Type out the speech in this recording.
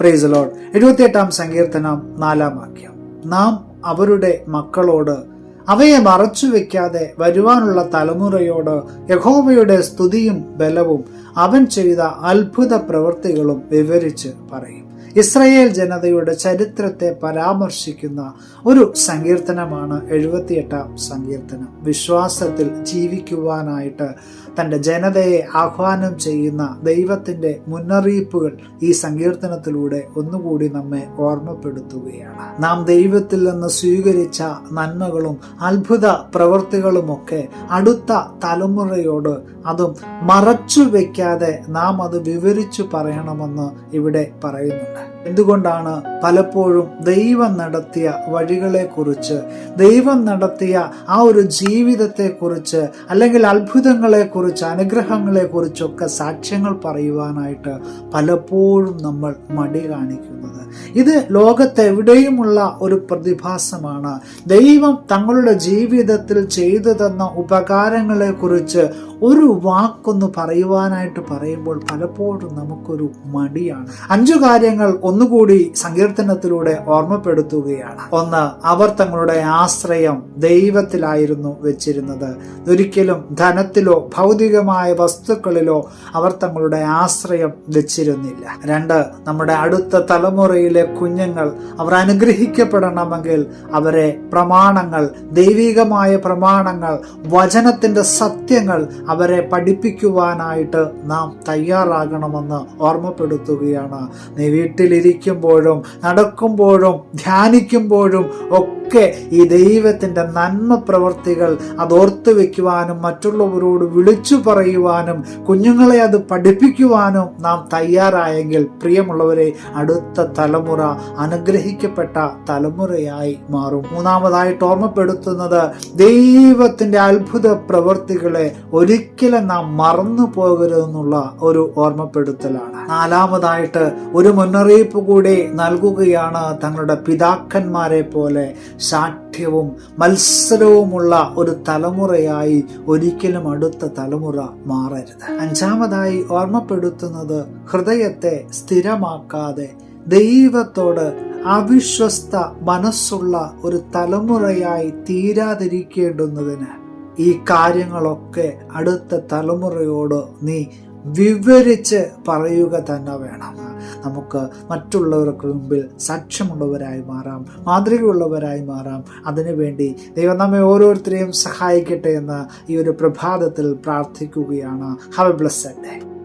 Price load എഴുപത്തിയെട്ടാം സങ്കീർത്തനം നാലാം വാക്യം. നാം അവരുടെ മക്കളോട് അവയെ മറച്ചു വെക്കാതെ വരുവാനുള്ള തലമുറയോട് യഹോവയുടെ സ്തുതിയും ബലവും അവൻ ചെയ്ത അത്ഭുത പ്രവൃത്തികളും വിവരിച്ച് പറയും. ഇസ്രയേൽ ജനതയുടെ ചരിത്രത്തെ പരാമർശിക്കുന്ന ഒരു സങ്കീർത്തനമാണ് എഴുപത്തിയെട്ടാം സങ്കീർത്തനം. വിശ്വാസത്തിൽ ജീവിക്കുവാനായിട്ട് തന്റെ ജനതയെ ആഹ്വാനം ചെയ്യുന്ന ദൈവത്തിന്റെ മുന്നറിയിപ്പുകൾ ഈ സങ്കീർത്തനത്തിലൂടെ ഒന്നുകൂടി നമ്മെ ഓർമ്മപ്പെടുത്തുകയാണ്. നാം ദൈവത്തിൽ നിന്ന് സ്വീകരിച്ച നന്മകളും അത്ഭുത പ്രവൃത്തികളുമൊക്കെ അടുത്ത തലമുറയോട് അതും മറച്ചു വയ്ക്കാതെ നാം അത് വിവരിച്ചു പറയണമെന്ന് ഇവിടെ പറയുന്നുണ്ട്. എന്തുകൊണ്ടാണ് പലപ്പോഴും ദൈവം നടത്തിയ വഴികളെക്കുറിച്ച് ദൈവം നടത്തിയ ആ ഒരു ജീവിതത്തെക്കുറിച്ച് അല്ലെങ്കിൽ അത്ഭുതങ്ങളെക്കുറിച്ച് അനുഗ്രഹങ്ങളെക്കുറിച്ചൊക്കെ സാക്ഷ്യങ്ങൾ പറയുവാനായിട്ട് പലപ്പോഴും നമ്മൾ മടി കാണിക്കുന്നത്. ഇത് ലോകത്തെവിടെയുമുള്ള ഒരു പ്രതിഭാസമാണ്. ദൈവം തങ്ങളുടെ ജീവിതത്തിൽ ചെയ്തു തന്ന ഉപകാരങ്ങളെക്കുറിച്ച് ഒരു വാക്കൊന്ന് പറയുവാനായിട്ട് പറയുമ്പോൾ പലപ്പോഴും നമുക്കൊരു മടിയാണ്. അഞ്ചു കാര്യങ്ങൾ ഒന്നുകൂടി സങ്കീർത്തനത്തിലൂടെ ഓർമ്മപ്പെടുത്തുകയാണ്. ഒന്ന് അവർ തങ്ങളുടെ ആശ്രയം ദൈവത്തിലായിരുന്നു വെച്ചിരുന്നത്. ഒരിക്കലും ധനത്തിലോ ഭൗതികമായ വസ്തുക്കളിലോ അവർ തങ്ങളുടെ ആശ്രയം വെച്ചിരുന്നില്ല. രണ്ട് നമ്മുടെ അടുത്ത തലമുറയിലെ കുഞ്ഞുങ്ങൾ അവർ അനുഗ്രഹിക്കപ്പെടണമെങ്കിൽ അവരെ പ്രമാണങ്ങൾ ദൈവികമായ പ്രമാണങ്ങൾ വചനത്തിന്റെ സത്യങ്ങൾ അവരെ പഠിപ്പിക്കുവാനായിട്ട് നാം തയ്യാറാകണമെന്ന് ഓർമ്മപ്പെടുത്തുകയാണ്. നീ വീട്ടിലിരിക്കുമ്പോഴും നടക്കുമ്പോഴും ധ്യാനിക്കുമ്പോഴും ഒക്കെ ഈ ദൈവത്തിന്റെ നന്മ പ്രവർത്തികൾ അതോർത്ത് വയ്ക്കുവാനും മറ്റുള്ളവരോട് വിളിച്ചു പറയുവാനും കുഞ്ഞുങ്ങളെ അത് പഠിപ്പിക്കുവാനും നാം തയ്യാറായെങ്കിൽ പ്രിയമുള്ളവരെ അടുത്ത തലമുറ അനുഗ്രഹിക്കപ്പെട്ട തലമുറയായി മാറും. മൂന്നാമതായിട്ട് ഓർമ്മപ്പെടുത്തുന്നത് ദൈവത്തിന്റെ അത്ഭുത പ്രവർത്തികളെ ഒരിക്കലും നാം മറന്നു പോകരുതെന്നുള്ള ഒരു ഓർമ്മപ്പെടുത്തലാണ്. നാലാമതായിട്ട് ഒരു മുന്നറിയിപ്പ് കൂടി നൽകുകയാണ് തങ്ങളുടെ പിതാക്കന്മാരെ പോലെ ശാഠ്യവും മത്സരവുമുള്ള ഒരു തലമുറയായി ഒരിക്കലും അടുത്ത തലമുറ മാറരുത്. അഞ്ചാമതായി ഓർമ്മപ്പെടുത്തുന്നത് ഹൃദയത്തെ സ്ഥിരമാക്കാതെ ദൈവത്തോട് അവിശ്വസ്ത മനസ്സുള്ള ഒരു തലമുറയായി തീരാതിരിക്കേണ്ടുന്നതിന് ഈ കാര്യങ്ങളൊക്കെ അടുത്ത തലമുറയോട് നീ വിവരിച്ച് പറയുക തന്നെ വേണം. നമുക്ക് മറ്റുള്ളവർക്ക് മുമ്പിൽ സാക്ഷ്യമുള്ളവരായി മാറാം മാതൃകയുള്ളവരായി മാറാം. അതിനുവേണ്ടി ദൈവം നമ്മെ ഓരോരുത്തരെയും സഹായിക്കട്ടെ എന്ന് ഈ ഒരു പ്രഭാതത്തിൽ പ്രാർത്ഥിക്കുകയാണ്. Have A blessed day